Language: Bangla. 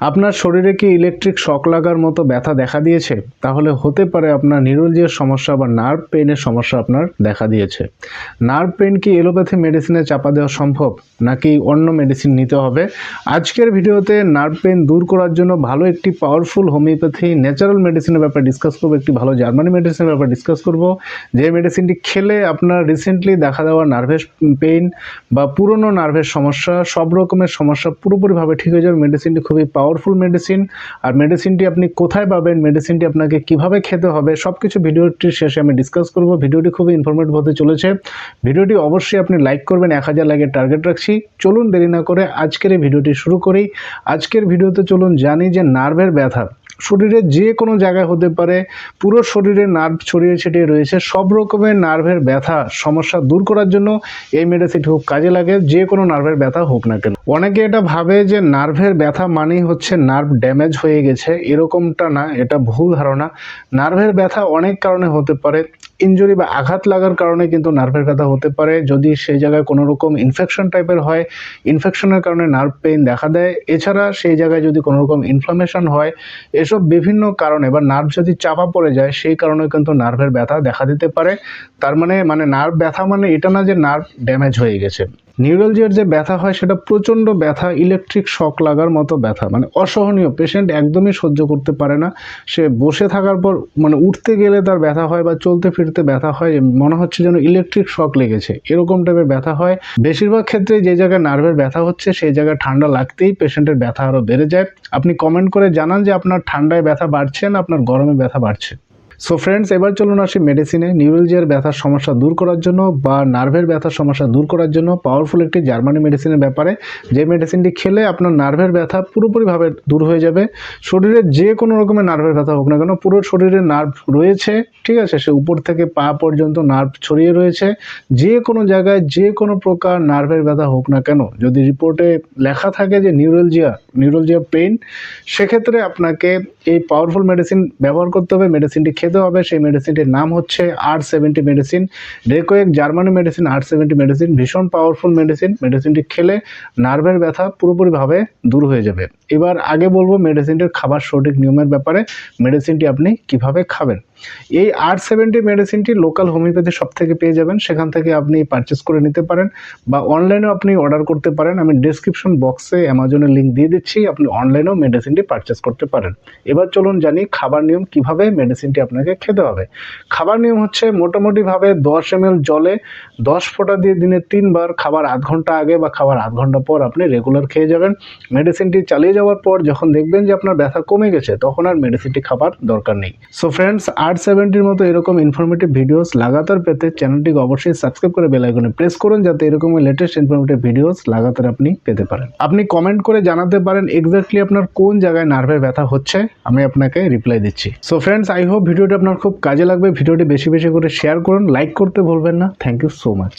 আপনার শরীরে কি ইলেকট্রিক শক লাগার মতো ব্যথা দেখা দিয়েছে? তাহলে হতে পারে আপনার নিউরোলজির সমস্যা বা নার্ভ পেইনের সমস্যা আপনার দেখা দিয়েছে। নার্ভ পেইন কি এলোপ্যাথি মেডিসিনে চাপা দেওয়া সম্ভব, নাকি অন্য মেডিসিন নিতে হবে? আজকের ভিডিওতে নার্ভ পেইন দূর করার জন্য ভালো একটি পাওয়ারফুল হোমিওপ্যাথি ন্যাচারাল মেডিসিনের ব্যাপারে ডিসকাস করব, একটি ভালো জার্মানি মেডিসিনের ব্যাপারে ডিসকাস করব। যে মেডিসিনটি খেলে আপনার রিসেন্টলি দেখা দেওয়া নার্ভের পেইন বা পুরনো নার্ভের সমস্যা, সব রকমের সমস্যা পুরোপুরিভাবে ঠিক হয়ে যাবে। মেডিসিনটি খুবই পাওয়ারফুল মেডিসিন আর মেডিসিনটি আপনি কোথায় পাবেন মেডিসিনটি আপনাকে কীভাবে খেতে হবে সব কিছু ভিডিওটির শেষে আমি ডিসকাস করব। ভিডিওটি খুবই ইনফরমেটিভ হতে চলেছে। ভিডিওটি অবশ্যই আপনি লাইক করবেন, এক হাজার লাইকের টার্গেট রাখছি। চলুন দেরি না করে আজকের এই ভিডিওটি শুরু করি। আজকের ভিডিওতে চলুন জানি যে নার্ভের ব্যথা। শরীরের যে কোনো জায়গায় হতে পারে, পুরো শরীরে নার্ভ ছড়িয়ে ছিটিয়ে রয়েছে, সব রকমের নার্ভের ব্যথা সমস্যা দূর করার জন্য এই মেডিসিন খুব কাজে লাগে, যে কোনো নার্ভের ব্যথা হোক না কেন। অনেকে এটা ভাবে যে নার্ভের ব্যথা মানেই হচ্ছে নার্ভ ড্যামেজ হয়ে গেছে, এরকমটা না, এটা ভুল ধারণা। নার্ভের ব্যথা অনেক কারণে হতে পারে ইনজুরি বা আঘাত লাগার কারণে কিন্তু নার্ভের ব্যথা হতে পারে। যদি সেই জায়গায় কোনো রকম ইনফেকশন টাইপের হয় ইনফেকশনের কারণে নার্ভ পেইন দেখা দেয়। এছাড়া সেই জায়গায় যদি কোনো রকম ইনফ্লামেশন হয়, এসব বিভিন্ন কারণে বা নার্ভ যদি চাপা পড়ে যায়, সেই কারণে কিন্তু নার্ভের ব্যথা দেখা দিতে পারে। তার মানে মানে নার্ভ ব্যথা মানে এটা না যে নার্ভ ড্যামেজ হয়ে গেছে। নিউরোলজিয়ার যে ব্যথা হয়, সেটা প্রচণ্ড ব্যথা ইলেকট্রিক শক লাগার মতো ব্যথা। মানে অসহনীয় পেশেন্ট একদমই সহ্য করতে পারে না। সে বসে থাকার পর মানে উঠতে গেলে তার ব্যথা হয় বা চলতে ফিরতে ব্যথা হয়, মনে হচ্ছে যেন ইলেকট্রিক শক লেগেছে। এরকম টাইপের ব্যথা হয়। বেশিরভাগ ক্ষেত্রে যে জায়গায় নার্ভের ব্যথা হচ্ছে, সেই জায়গায় ঠান্ডা লাগতেই পেশেন্টের ব্যথা আরও বেড়ে যায়। আপনি কমেন্ট করে জানান যে আপনার ঠান্ডায় ব্যথা বাড়ছে না আপনার গরমে ব্যথা বাড়ছে। সো ফ্রেন্ডস এবার চলুন আসি মেডিসিনে নিউরোলজিয়ার ব্যথার সমস্যা দূর করার জন্য বা নার্ভের ব্যথার সমস্যা দূর করার জন্য পাওয়ারফুল একটি জার্মানি মেডিসিনের ব্যাপারে। যে মেডিসিনটি খেলে আপনার নার্ভের ব্যথা পুরোপুরিভাবে দূর হয়ে যাবে। শরীরের যে কোনো রকমের নার্ভের ব্যথা হোক না কেন, পুরো শরীরে নার্ভ রয়েছে, ঠিক আছে? সে উপর থেকে পা পর্যন্ত নার্ভ ছড়িয়ে রয়েছে। যে কোনো জায়গায় যে কোনো প্রকার নার্ভের ব্যথা হোক না কেন, যদি রিপোর্টে লেখা থাকে যে নিউরোলজিয়া নিউরোলজিয়া পেইন সেক্ষেত্রে আপনাকে এই পাওয়ারফুল মেডিসিন ব্যবহার করতে হবে। মেডিসিনটি খেতে হবে। সেই মেডিসিনটির নাম হচ্ছে R seventy medicine Reckeweg Germany medicine R seventy medicine ভীষণ পাওয়ারফুল মেডিসিন মেডিসিনটি খেলে নার্ভের ব্যথা পুরোপুরিভাবে দূর হয়ে যাবে। এবার আগে বলব মেডিসিনটির খাবার সঠিক নিয়মের ব্যাপারে। মেডিসিনটি আপনি কীভাবে খাবেন? এই আর সেভেন্টি মেডিসিনটি লোকাল হোমিওপ্যাথি সব থেকে পেয়ে যাবেন। সেখান থেকে আপনি পারচেস করে নিতে পারেন বা অনলাইনেও আপনি অর্ডার করতে পারেন। আমি ডিসক্রিপশন বক্সে অ্যামাজনের লিঙ্ক দিয়ে দিচ্ছি, আপনি অনলাইনেও মেডিসিনটি পারচেস করতে পারেন। এবার চলুন জানি খাবার নিয়ম কীভাবে মেডিসিনটি আপনাকে খেতে হবে। খাবার নিয়ম হচ্ছে মোটামুটিভাবে দশ এম জলে দশ ফোঁটা দিয়ে দিনে তিনবার খাবার আধ ঘণ্টা আগে বা খাবার আধ ঘণ্টা পর আপনি রেগুলার খেয়ে যাবেন। মেডিসিনটি চালিয়ে যাওয়ার পর যখন দেখবেন যে আপনার ব্যথা কমে গেছে, তখন আর মেডিসিনটি খাবার দরকার নেই। সো ফ্রেন্ডস আর সেভেন্টির মতো এরকম ইনফরমেটিভ ভিডিওস লাগাতার পেতে চ্যানেলটিকে অবশ্যই সাবস্ক্রাইব করে বেল আইকনে প্রেস করুন যাতে এরকম লেটেস্ট ইনফরমেটিভ ভিডিওস লাগাতার আপনি পেতে পারেন। আপনি কমেন্ট করে জানাতে পারেন এক্স্যাক্টলি আপনার কোন জায়গায় নার্ভের ব্যথা হচ্ছে, আমি আপনাকে রিপ্লাই দিচ্ছি। সো ফ্রেন্ডস আই হোপ ভিডিওটি আপনার খুব কাজে লাগবে। ভিডিওটি বেশি বেশি করে শেয়ার করুন লাইক করতে ভুলবেন না। Thank you so much